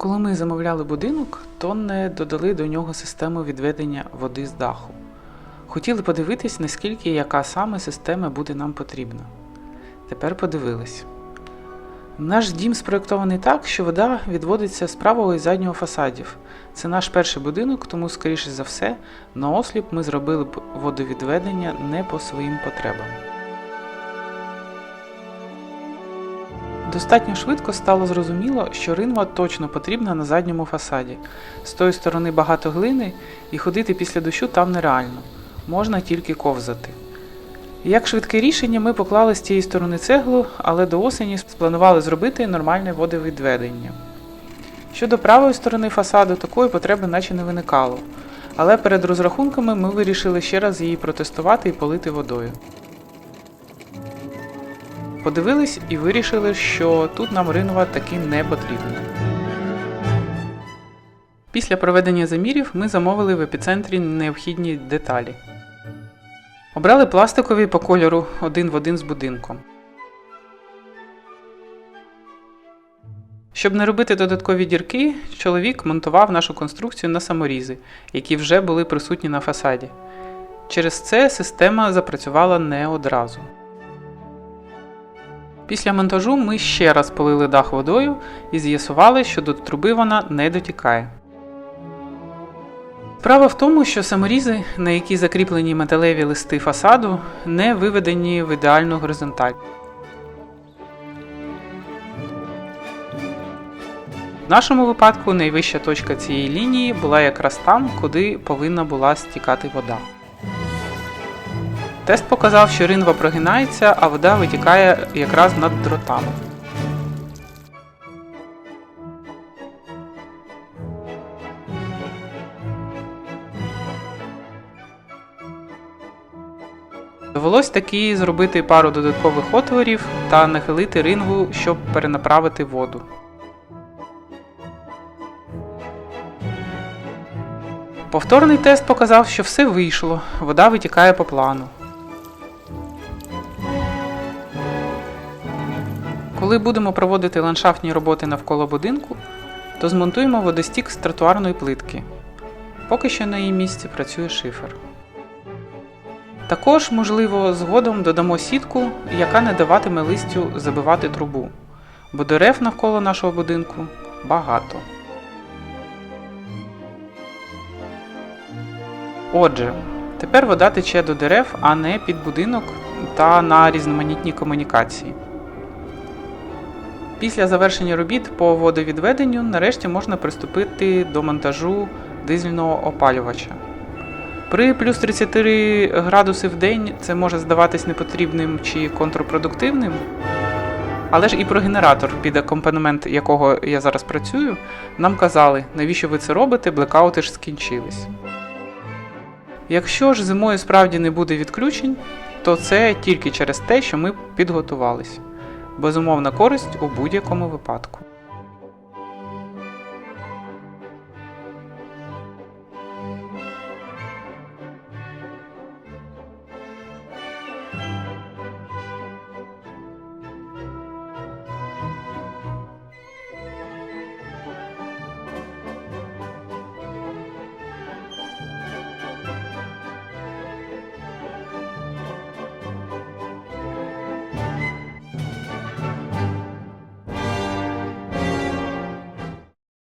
Коли ми замовляли будинок, то не додали до нього систему відведення води з даху. Хотіли подивитись, наскільки яка саме система буде нам потрібна. Тепер подивились. Наш дім спроєктований так, що вода відводиться з правого і заднього фасадів. Це наш перший будинок, тому, скоріше за все, на осліп ми зробили б водовідведення не по своїм потребам. Достатньо швидко стало зрозуміло, що ринва точно потрібна на задньому фасаді. З тої сторони багато глини, і ходити після дощу там нереально. Можна тільки ковзати. Як швидке рішення, ми поклали з цієї сторони цеглу, але до осені спланували зробити нормальне водовідведення. Щодо правої сторони фасаду, такої потреби наче не виникало. Але перед розрахунками ми вирішили ще раз її протестувати і полити водою. Подивились і вирішили, що тут нам ринова таки не потрібна. Після проведення замірів ми замовили в епіцентрі необхідні деталі. Обрали пластикові по кольору один в один з будинком. Щоб не робити додаткові дірки, чоловік монтував нашу конструкцію на саморізи, які вже були присутні на фасаді. Через це система запрацювала не одразу. Після монтажу ми ще раз полили дах водою і з'ясували, що до труби вона не дотікає. Справа в тому, що саморізи, на які закріплені металеві листи фасаду, не виведені в ідеальну горизонталь. В нашому випадку найвища точка цієї лінії була якраз там, куди повинна була стікати вода. Тест показав, що ринва прогинається, а вода витікає якраз над дротами. Довелось таки зробити пару додаткових отворів та нахилити ринву, щоб перенаправити воду. Повторний тест показав, що все вийшло, вода витікає по плану. Коли будемо проводити ландшафтні роботи навколо будинку, то змонтуємо водостік з тротуарної плитки. Поки що на її місці працює шифер. Також, можливо, згодом додамо сітку, яка не даватиме листю забивати трубу, бо дерев навколо нашого будинку багато. Отже, тепер вода тече до дерев, а не під будинок та на різноманітні комунікації. Після завершення робіт по водовідведенню нарешті можна приступити до монтажу дизельного опалювача. При плюс 33 градуси в день це може здаватись непотрібним чи контрпродуктивним. Але ж і про генератор, під акомпанемент якого я зараз працюю, нам казали, навіщо ви це робите, блекаути ж скінчились. Якщо ж зимою справді не буде відключень, то це тільки через те, що ми підготувались. Безумовна користь у будь-якому випадку.